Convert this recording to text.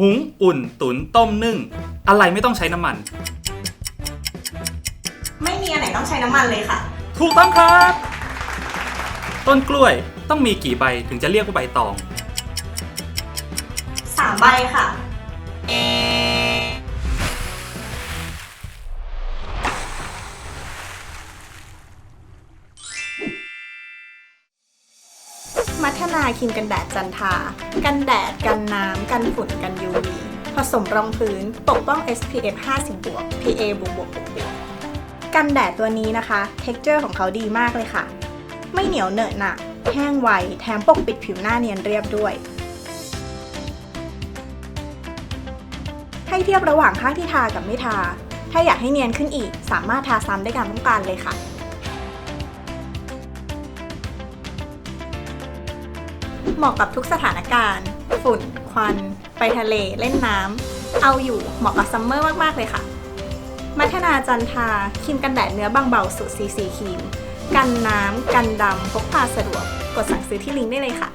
หุงอุ่น ตุนต้มนึ่ง อะไรไม่ต้องใช้น้ำมัน ไม่มีอันไหนต้องใช้น้ำมันเลยค่ะ ถูกต้องครับ ต้นกล้วยต้องมีกี่ใบถึงจะเรียกว่าใบตอง3ใบค่ะ มัทนาครีมกันแดดจันทา กันแดด กันน้ำ กันฝุ่น กัน UV ผสมรองพื้น ปกป้อง SPF 50บวก PA บวกบวกบวกบวกกันแดดตัวนี้นะคะ เท็กเจอร์ของเขาดีมากเลยค่ะ ไม่เหนียวเหนอะหนะแห้งไว แถมปกปิดผิวหน้าเนียนเรียบด้วย ให้เทียบระหว่างข้างที่ทากับไม่ทา ถ้าอยากให้เนียนขึ้นอีก สามารถทาซ้ำได้ตามต้องการเลยค่ะ เหมาะกับทุกสถานการณ์ ฝุ่น ควัน ไปทะเล เล่นน้ำ เอาอยู่ เหมาะกับซัมเมอร์มาก ๆ เลยค่ะ มัทนาจันทาครีมกันแดดเนื้อบางเบาสูตรซีซีครีม กันน้ำ กันดำพกพาสะดวก กดสั่งซื้อที่ลิงก์ได้เลยค่ะ